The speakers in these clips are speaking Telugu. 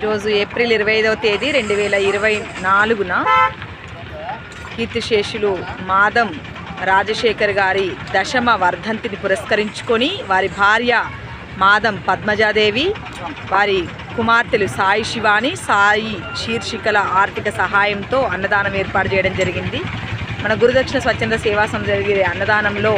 ఈరోజు ఏప్రిల్ ఇరవై ఐదవ తేదీ రెండు వేల ఇరవై నాలుగున కీర్తిశేషులు మాదం రాజశేఖర్ గారి దశమ వర్ధంతిని పురస్కరించుకొని వారి భార్య మాదం పద్మజాదేవి వారి కుమార్తెలు సాయి శివాని సాయి శీర్షికల ఆర్థిక సహాయంతో అన్నదానం ఏర్పాటు చేయడం జరిగింది. మన గురుదక్షిణ స్వచ్ఛంద సేవా సంస్థ జరిగే అన్నదానంలో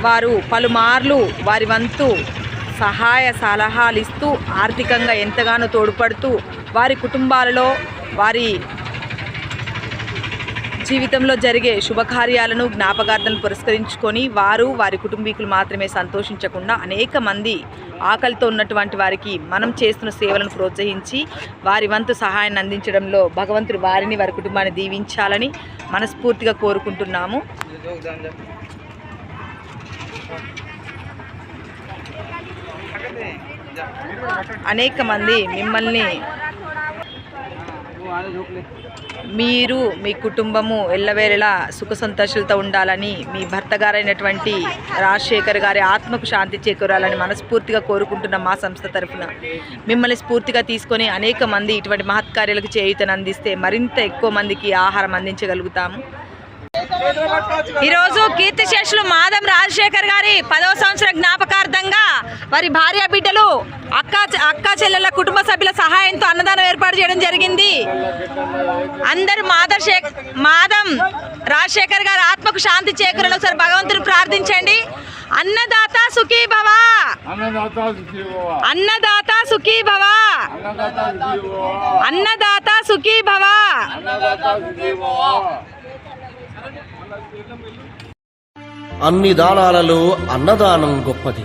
వారు పలుమార్లు వారి వంతు సహాయ సలహాలు ఇస్తూ ఆర్థికంగా ఎంతగానో తోడ్పడుతూ వారి కుటుంబాలలో వారి జీవితంలో జరిగే శుభకార్యాలను జ్ఞాపకార్థాలను పురస్కరించుకొని వారు వారి కుటుంబీకులు మాత్రమే సంతోషించకుండా అనేక మంది ఆకలితో ఉన్నటువంటి వారికి మనం చేస్తున్న సేవలను ప్రోత్సహించి వారి వంతు సహాయాన్ని అందించడంలో భగవంతుడు వారిని వారి కుటుంబాన్ని దీవించాలని మనస్ఫూర్తిగా కోరుకుంటున్నాము. అనేక మంది మిమ్మల్ని మీరు మీ కుటుంబము ఎల్లవేళలా సుఖ సంతోషాలతో ఉండాలని మీ భర్త గారైనటువంటి రాజశేఖర్ గారి ఆత్మకు శాంతి చేకూరాలని మనస్ఫూర్తిగా కోరుకుంటున్న మా సంస్థ తరఫున. మిమ్మల్ని స్ఫూర్తిగా తీసుకొని అనేక మంది ఇటువంటి మహత్కార్యాలకు చేయుతను అందిస్తే మరింత ఎక్కువ మందికి ఆహారం అందించగలుగుతాము. ఈరోజు కీర్తిశేషులు మాధం రాజశేఖర్ గారి పదవ వారి భార్య బిడ్డలు అక్క అక్క చెల్లెల కుటుంబ సభ్యుల సహాయంతో అన్నదానం ఏర్పాటు చేయడం జరిగింది. అందరు మాధవ్ శేఖ్ మాధం రాజశేఖర్ గారి ఆత్మకు శాంతి చేకూరని ఒకసారి భగవంతుని ప్రార్థించండి. అన్నదాత సుఖీ భవ. అన్నదాత సుఖీభవ అన్నదాత సుఖీ భవ. అన్నదాత సుఖీభవ అన్నదాత సుఖీ భవ. అన్నదాత సుఖీభవ అన్ని దానాలలో అన్నదానం గొప్పది.